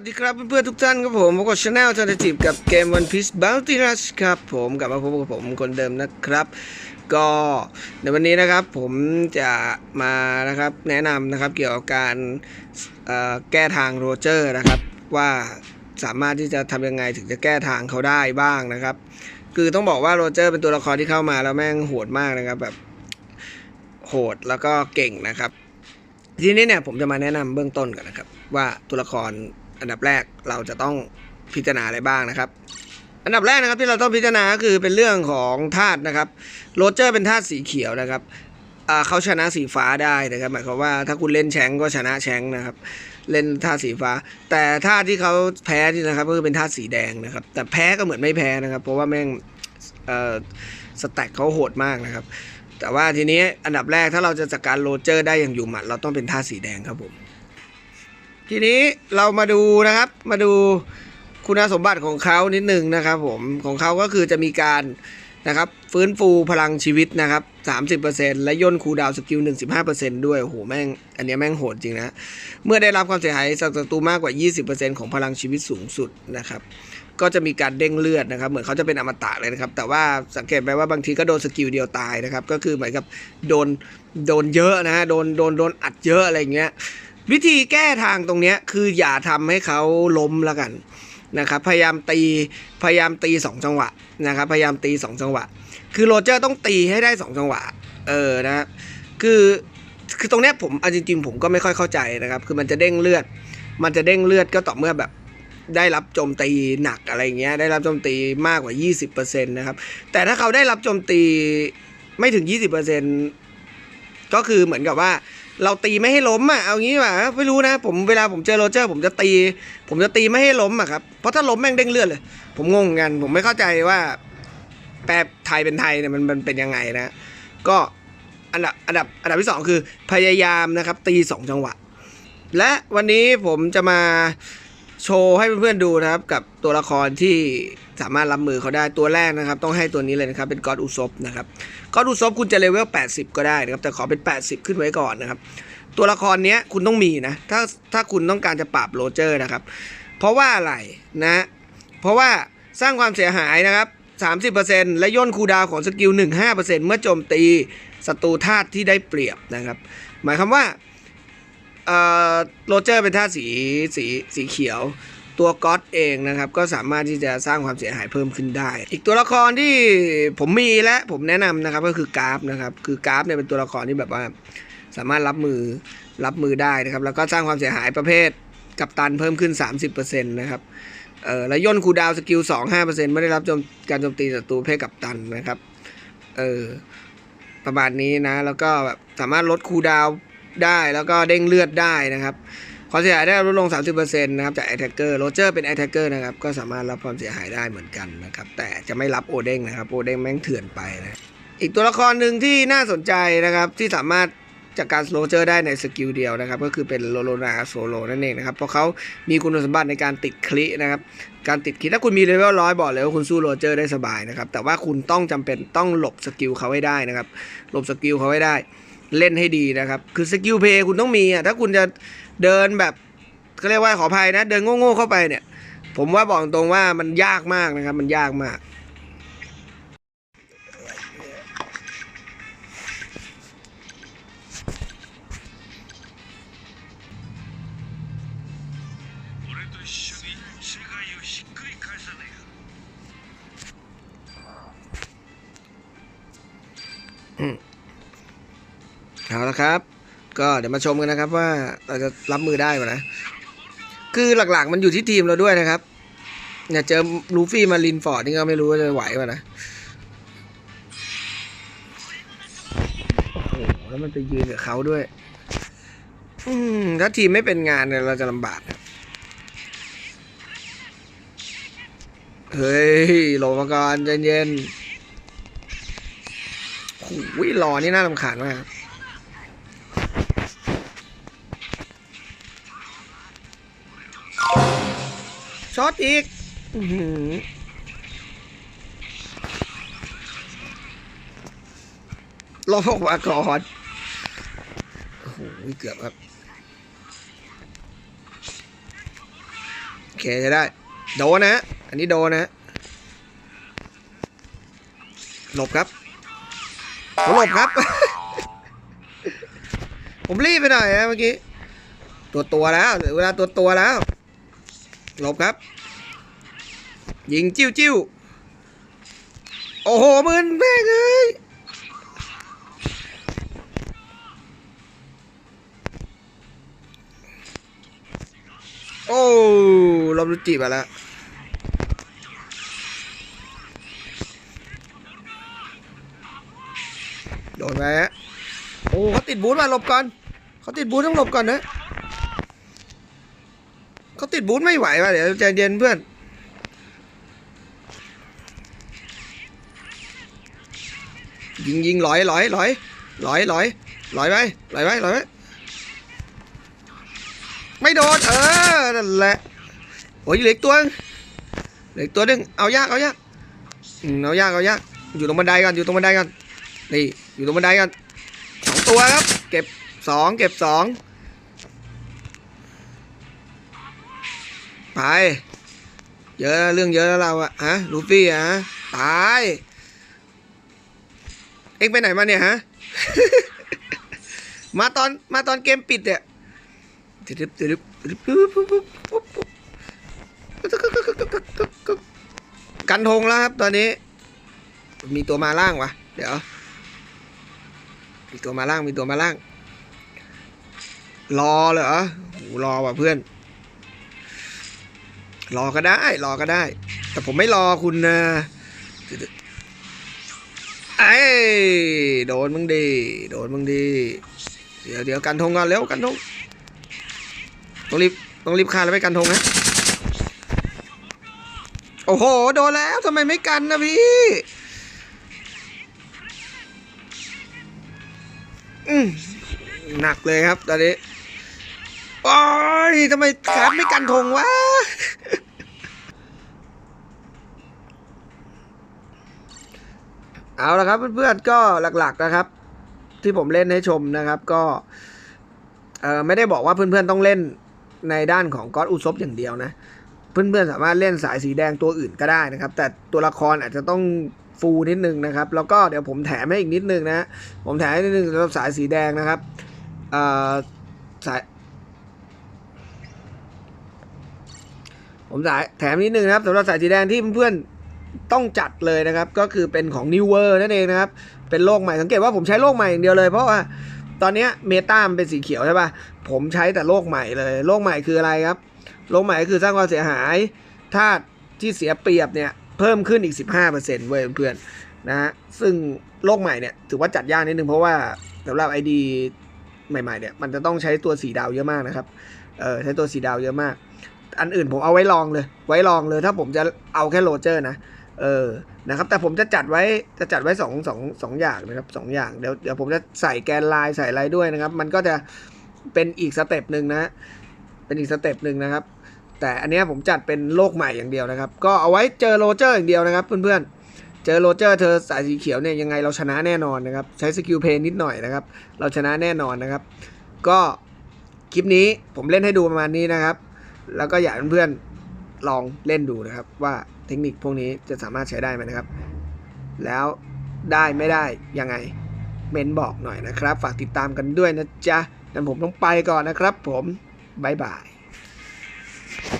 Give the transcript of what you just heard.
สดีครับเพื่อนๆทุกท่านครับผมพบกับช anel ทันทีกับเกม One Piece Bounty Rush ครับผมกลับมาพบกับผมคนเดิมนะครับ ก็ในวันนี้นะครับผมจะมานะครับแนะนำนะครับเกี่ยวกับการแก้ทางโรเจอร์นะครับว่าสามารถที่จะทำยังไงถึงจะแก้ทางเขาได้บ้างนะครับ คือต้องบอกว่าโรเจอร์เป็นตัวละครที่เข้ามาแล้วแม่งโหดมากนะครับแบบโหดแล้วก็เก่งนะครับทีนี้เนี่ยผมจะมาแนะนำเบื้องต้นก่อนนะครับ ว่าตัวละคร อันดับแรกเราจะต้องพิจารณาอะไรบ้างนะครับ อันดับแรกนะครับที่เราต้องพิจารณาก็คือเป็นเรื่องของธาตุนะครับโรเจอร์เป็นธาตุสีเขียวนะครับเขาชนะสีฟ้าได้นะครับหมายความว่าถ้าคุณเล่นแชงก็ชนะแชงนะครับ เล่นธาตุสีฟ้า แต่ธาตุที่เขาแพ้ที่นะครับก็คือเป็นธาตุสีแดงนะครับ แต่แพ้ก็เหมือนไม่แพ้นะครับ เพราะว่าแม่งสแต็กเขาโหดมากนะครับ แต่ว่าทีนี้อันดับแรกถ้าเราจะจัดการโรเจอร์ได้อย่างอยู่หมัด เราต้องเป็นท่าสีแดงครับผม ทีนี้เรามาดูนะครับ มาดูคุณสมบัติของเขานิดหนึ่งนะครับ ผมของเขาก็คือจะมีการนะครับ ฟื้นฟูพลังชีวิตนะครับ 30%และย่นคูดาวสกิล1 15%ด้วยโอ้โหแม่ง อันนี้แม่งโหดจริงนะ เมื่อได้รับความเสียหายจากศัตรูมากกว่า 20%ของพลังชีวิตสูงสุดนะครับ ก็จะมีการเด้งเลือดนะครับ เหมือนเขาจะเป็นอมตะเลยนะครับ แต่ว่าสังเกตไหมว่าบางทีก็โดนสกิลเดียวตายนะครับ ก็คือเหมือนกับโดนโดนเยอะนะฮะโดนโดนโดนอัดเยอะอะไรอย่างเงี้ย วิธีแก้ทางตรงเนี้ยคืออย่าทำให้เขาล้มแล้วกันนะครับพยายามตีพยายามตีสองจังหวะนะครับพยายามตีสองจังหวะ คือโรเจอร์ต้องตีให้ได้สองจังหวะเออนะคือคือตรงเนี้ยผมอาจริงๆผมก็ไม่ค่อยเข้าใจนะครับคือมันจะเด้งเลือด มันจะเด้งเลือดก็ต่อเมื่อแบบได้รับโจมตีหนักอะไรเงี้ยได้รับโจมตีมากกว่า 20%นะครับแต่ถ้าเขาได้รับโจมตีไม่ถึง 20%ก็คือเหมือนกับว่า เราตีไม่ให้ล้มอะเอางี้ว่ะไม่รู้นะ ผมเวลาผมเจอโรเจอร์ ผมจะตี ผมจะตีไม่ให้ล้มอะครับเพราะถ้าล้มแม่งเด้งเลือดเลย ผมงงกันผมไม่เข้าใจว่า แปลไทยเป็นไทยเนี่ยมันมันเป็นยังไงนะ ก็อันดับอันดับอันดับที่สองคือพยายามนะครับ ตีสองจังหวะ และวันนี้ผมจะมา โชว์ให้เพื่อนๆดูนะครับ กับตัวละครที่สามารถรับมือเขาได้ตัวแรกนะครับ ต้องให้ตัวนี้เลยนะครับ เป็นก็อดอุซบนะครับก็อดอุซบคุณจะเลเวล 80 ก็ได้นะครับ แต่ขอเป็น 80 ขึ้นไว้ก่อนนะครับ ตัวละครเนี้ยคุณต้องมีนะ ถ้าถ้าคุณต้องการจะปราบโรเจอร์นะครับ เพราะว่าอะไรนะ เพราะว่าสร้างความเสียหายนะครับ 30%และย่นคูดาวของสกิล 15%เมื่อโจมตีศัตรูธาตุที่ได้เปรียบนะครับ หมายความว่า เอ่อโรเจอร์เป็นท่าสีสีสีเขียว ตัวก๊อตเองนะครับ ก็สามารถที่จะสร้างความเสียหายเพิ่มขึ้นได้ อีกตัวละครที่ผมมีและผมแนะนำนะครับก็คือกราฟนะครับคือกราฟเนี่ยเป็นตัวละครที่แบบว่า สามารถรับมือรับมือได้นะครับ แล้วก็สร้างความเสียหายประเภทกับตันเพิ่มขึ้น 30%นะครับเออแล้วย่นคูดาวสกิล2 5%ไม่ได้รับโจมการโจมตีศัตรูประเภทกับตันนะครับเออประมาณนี้นะ แล้วก็แบบสามารถลดคูดาว ได้แล้วก็เด้งเลือดได้นะครับความเสียหายได้ลดลง 30%นะครับจาก Attacker โรเจอร์เป็น Attacker นะครับก็สามารถรับความเสียหายได้เหมือนกันนะครับแต่จะไม่รับโอเด้งนะครับโอเด้งแม่งเถื่อนไปนะอีกตัวละครหนึ่งที่น่าสนใจนะครับที่สามารถจากการโรเจอร์ได้ในสกิลเดียวนะครับ ก็คือเป็นโลโลนาโซโลนั่นเองนะครับเพราะเขามีคุณสมบัติในการติดคลินะครับการติดคลิถ้าคุณมีเลเวลร้อยบอกเลยว่าคุณสู้โรเจอร์ได้สบายนะครับแต่ว่าคุณต้องจำเป็นต้องหลบสกิลเขาให้ได้นะครับหลบสกิลเขาให้ได้ เล่นให้ดีนะครับ คือสกิลเพย์คุณต้องมีอะถ้าคุณจะเดินแบบเขาเรียกว่าขออภัยนะ เดินโง่ๆเข้าไปเนี่ย ผมว่าบอกตรงว่ามันยากมากนะครับ มันยากมาก俺と เอาละครับ ก็เดี๋ยวมาชมกันนะครับว่าเราจะรับมือได้ไหมนะ คือหลักๆ มันอยู่ที่ทีมเราด้วยนะครับเนี่ยเจอลูฟี่มารินฟอร์ดนี่ก็ไม่รู้ว่าจะไหวป่ะนะโอ้โหแล้วมันไปยืนกับเขาด้วย อืมถ้าทีมไม่เป็นงานเนี่ยเราจะลำบากเฮ้ยลงมาก่อนเย็นโอ้ยรอนี่น่ารำคาญมาก ช็อตอีกหลบออกมาก่อนโอ้โหเกือบครับ โอเคใช้ได้ โดนนะ อันนี้โดนนะหลบครับผมหลบครับ ผมรีบไปหน่อยนะเมื่อกี้ ตัวตัวๆแล้ว เวลาตัวตัวๆแล้ว หลบครับ ยิงจิ้วจิ้วโอ้โหมึนแม่งเอ้ยโอ้ลมรุจิมาแล้วโดนไปฮะโอ้เขาติดบูธมาหลบก่อนเขาติดบูธต้องหลบก่อนนะ เขาติดบูธไม่ไหวว่ะเดี๋ยวใจเย็นเพื่อนยิงยิงลอยลอยลอยลอยลอยลอยไปลอยไปลอยไปไม่โดนเออนั่นแหละโอ้ยเหลืออีกตัวเหลืออีกตัวนึงเอายากเอายากเอายากเอายากอยู่ตรงบันไดก่อนอยู่ตรงบันไดก่อนนี่อยู่ตรงบันไดก่อนสองตัวครับ เก็บสองเก็บสอง ไป เยอะเรื่องเยอะแล้วเราอะฮะลูฟี่อะตายเอ็งไปไหนมาเนี่ยฮะ มาตอนมาตอนเกมปิดเนี่ยตึ๊ดตึ๊ดตึ๊ดปุ๊บปุ๊บปุ๊บปุ๊บปุ๊บกันธงแล้วครับตอนนี้ มีตัวมาล่างวะเดี๋ยว มีตัวมาล่างมีตัวมาล่าง รอเหรอรอว่ะเพื่อน รอก็ได้ รอก็ได้ แต่ผมไม่รอคุณนะไอ้โดนมึงดีโดนมึงดีเดี๋ยวเดี๋ยวกันธงก่อนเร็วกันธงต้องรีบต้องรีบฆ่าแล้วไปกันธงนะโอ้โหโดนแล้วทำไมไม่กันนะพี่หนักเลยครับตอนนี้โอ้ยทำไมครับไม่กันธงวะ เอาละครับเพื่อนๆก็หลักๆนะครับ ที่ผมเล่นให้ชมนะครับก็ไม่ได้บอกว่าเพื่อนๆต้องเล่นในด้านของก็อดอุซบอย่างเดียวนะ เพื่อนๆสามารถเล่นสายสีแดงตัวอื่นก็ได้นะครับ แต่ตัวละครอาจจะต้องฟูนิดนึงนะครับ แล้วก็เดี๋ยวผมแถมให้อีกนิดนึงนะ ผมแถมให้นิดนึงสำหรับสายสีแดงนะครับสายผมสายแถมนิดนึงนะครับสำหรับสายสีแดงที่เพื่อนๆ ต้องจัดเลยนะครับ ก็คือเป็นของ New World นั่นเองนะครับ เป็นโลกใหม่สังเกตว่าผมใช้โลกใหม่อย่างเดียวเลย เพราะว่าตอนนี้เมตามันเป็นสีเขียวใช่ป่ะผมใช้แต่โลกใหม่เลยโลกใหม่คืออะไรครับโลกใหม่ก็คือสร้างความเสียหายธาตุที่เสียเปรียบเนี่ยเพิ่มขึ้นอีก 15%เว้ยเพื่อนๆนะฮะซึ่งโลกใหม่เนี่ยถือว่าจัดยากนิดนึงเพราะว่าสำหรับ ID ใหม่ๆเนี่ยมันจะต้องใช้ตัวสีดาวเยอะมากนะครับเออใช้ตัวสีดาวเยอะมาก อันอื่นผมเอาไว้ลองเลย ไว้ลองเลยถ้าผมจะเอาแค่โรเจอร์นะ เออนะครับ แต่ผมจะจัดไว้จะจัดไว้สองสองสองอย่างนะครับสองอย่างเดี๋ยวเดี๋ยวผมจะใส่แกนลายใส่อะไรด้วยนะครับ มันก็จะเป็นอีกสเต็ปหนึ่งนะ เป็นอีกสเต็ปหนึ่งนะครับ แต่อันนี้ผมจัดเป็นโลกใหม่อย่างเดียวนะครับ ก็เอาไว้เจอโรเจอร์อย่างเดียวนะครับเพื่อนๆ เจอโรเจอร์เธอสายสีเขียวเนี่ยยังไงเราชนะแน่นอนนะครับ ใช้สกิลเพลย์นิดหน่อยนะครับ เราชนะแน่นอนนะครับ ก็คลิปนี้ผมเล่นให้ดูประมาณนี้นะครับ แล้วก็อยากเพื่อนๆ ลองเล่นดูนะครับ ว่าเทคนิคพวกนี้จะสามารถใช้ได้ไหมนะครับ แล้วได้ไม่ได้ยังไงเมนบอกหน่อยนะครับ ฝากติดตามกันด้วยนะจ๊ะงั้นผมต้องไปก่อนนะครับ ผมบายบาย